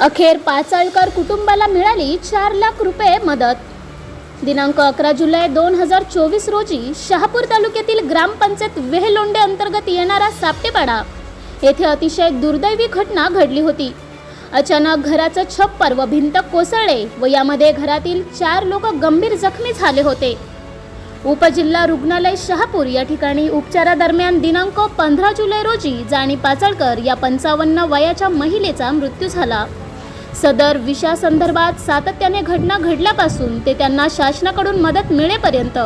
अखेर पाचाळकर कुटुंबाला मिळाली चार लाख रुपये मदत. दिनांक अकरा जुलै दोन हजार चोवीस रोजी शहापूर तालुक्यातील ग्रामपंचायत वेहलोंडे अंतर्गत येणारा सापटेपाडा येथे अतिशय दुर्दैवी घटना घडली होती. अचानक घराचं छप्पर व भिंत कोसळले व यामध्ये घरातील चार लोक गंभीर जखमी झाले होते. उपजिल्हा रुग्णालय शहापूर या ठिकाणी उपचारादरम्यान दिनांक पंधरा जुलै रोजी जाणी पाचळकर या पंचावन्न वयाच्या महिलेचा मृत्यू झाला. सदर विषयासंदर्भात सातत्याने घटना घडल्यापासून ते त्यांना शासनाकडून मदत मिळेपर्यंत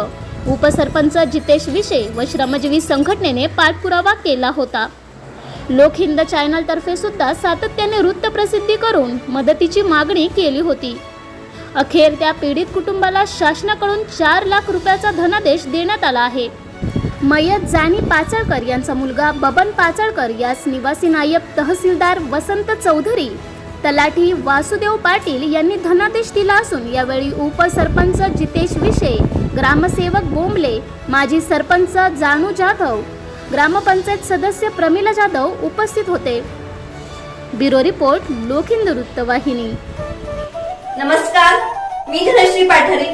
उपसरपंच जितेश विशे व श्रमजीवी संघटनेने पाठपुरावा केला होता. लोकहिंद चॅनलतर्फे सुद्धा सातत्याने वृत्तप्रसिद्धी करून मदतीची मागणी केली होती. अखेर त्या पीडित कुटुंबाला शासनाकडून चार लाख रुपयाचा धनादेश देण्यात आला आहे. मयत जानी पाचळकर यांचा मुलगा बबन पाचळकर यास निवासी नायब तहसीलदार वसंत चौधरी तलाठी वासुदेव पाटील यांनी धनादेश दिला असून यावेळी उपसरपंच जितेश विषे ग्रामसेवक बोंबले माजी सरपंच जानू जाधव ग्रामपंचायत सदस्य प्रमिला जाधव उपस्थित होते. ब्युरो रिपोर्ट लोकहिंद वृत्तवाहिनी. नमस्कार मी धनश्री पाठरे.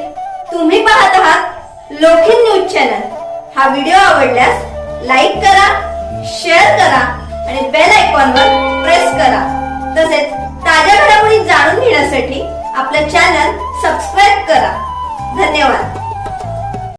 तुम्ही पाहत आहात लोखिन न्यूज चॅनल. हा व्हिडिओ आवडल्यास लाईक करा शेअर करा आणि बेल आयकॉनवर पाहण्यासाठी आपलं चॅनल सबस्क्राईब